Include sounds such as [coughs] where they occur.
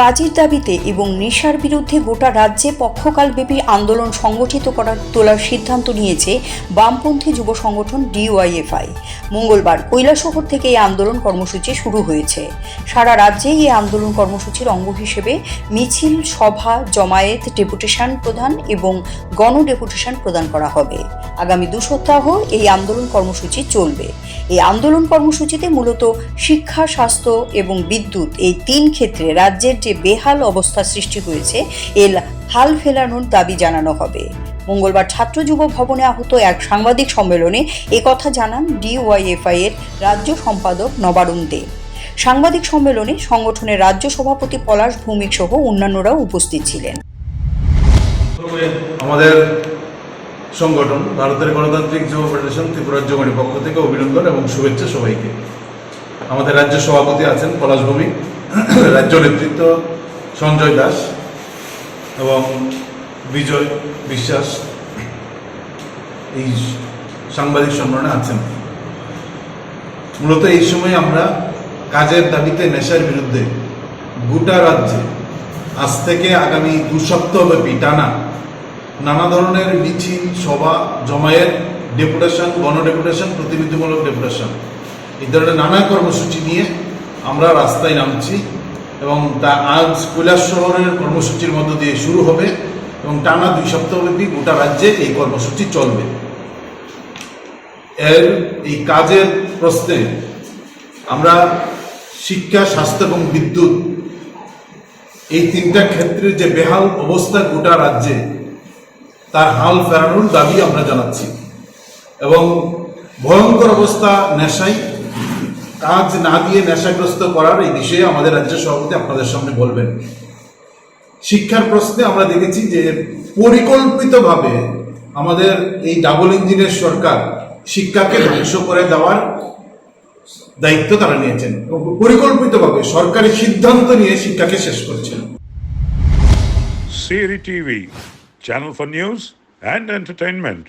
কাজের দাবিতে এবং নেশার বিরুদ্ধে গোটা রাজ্যে পক্ষকালব্যাপী আন্দোলন সংগঠিত করার তোলার সিদ্ধান্ত নিয়েছে বামপন্থী যুব সংগঠন ডিওয়াইএফআই। মঙ্গলবার কৈলাসহর থেকে এই আন্দোলন কর্মসূচি শুরু হয়েছে। সারা রাজ্যেই এই আন্দোলন কর্মসূচির অঙ্গ হিসেবে মিছিল, সভা, জমায়েত, ডেপুটেশন প্রদান এবং গণ ডেপুটেশন প্রদান করা হবে। আগামী দু সপ্তাহ এই আন্দোলন কর্মসূচি চলবে। এই আন্দোলন কর্মসূচিতে মূলত শিক্ষা, স্বাস্থ্য এবং বিদ্যুৎ এই তিন ক্ষেত্রে রাজ্যের যে বেহাল অবস্থা সৃষ্টি হয়েছে। এর হাল ফেলানোর দাবি জানানো হবে। মঙ্গলবার ছাত্র যুব ভবনে আহত এক সাংবাদিক সম্মেলনে একথা জানান ডিওয়াইএফআই এর রাজ্য সম্পাদক নবারুণ দে। সাংবাদিক সম্মেলনে সংগঠনের রাজ্য সভাপতি পলাশ ভৌমিক সহ অন্যান্যরাও উপস্থিত ছিলেন। আমাদের সংগঠন, ভারতের গণতান্ত্রিক যুব ফেডারেশন ত্রিপুরা জমানির পক্ষ থেকে অভিনন্দন এবং শুভেচ্ছা সবাইকে। আমাদের রাজ্য সভাপতি আছেন পলাশ ভৌমিক। [coughs] রাজ্য নেতৃত্ব সঞ্জয় দাস এবং বিজয় বিশ্বাস এই সাংবাদিক সম্মেলনে আছেন। মূলত এই সময় আমরা কাজের দাবিতে নেশার বিরুদ্ধে গোটা রাজ্যে আজ থেকে আগামী দু সপ্তাহব্যাপী টানা নানা ধরনের মিছিল, সভা, জমায়েত, ডেপুটেশন গণ ডেপুটেশন প্রতিনিধিমূলক ডেপুটেশন, এই ধরনের নানা কর্মসূচি নিয়ে আমরা রাস্তায় নামছি এবং তা আজ কৈলাস শহরের কর্মসূচির মধ্য দিয়ে শুরু হবে এবং টানা দুই সপ্তাহব্যাপী গোটা রাজ্যে এই কর্মসূচি চলবে। এর এই কাজের প্রশ্নে আমরা শিক্ষা, স্বাস্থ্য এবং বিদ্যুৎ এই তিনটা ক্ষেত্রের যে বেহাল অবস্থা গোটা রাজ্যে, তার হাল ফেরানোর দাবি আমরা জানাচ্ছি। এবং ভয়ঙ্কর অবস্থা নেশাই কাজ না দিয়ে নেশাগ্রস্ত করার এই বিষয়ে আমাদের রাজ্য সভাপতি আপনাদের সামনে বলবেন। শিক্ষার প্রশ্নে আমরা দেখেছি যে পরিকল্পিতভাবে আমাদের এই ডাবল ইঞ্জিনের সরকার শিক্ষাকে ধ্বংস করে দেওয়ার দায়িত্ব তারা নিয়েছেন। পরিকল্পিতভাবে সরকারি সিদ্ধান্ত নিয়ে শিক্ষাকে শেষ করছেন। Siri TV channel for news and entertainment.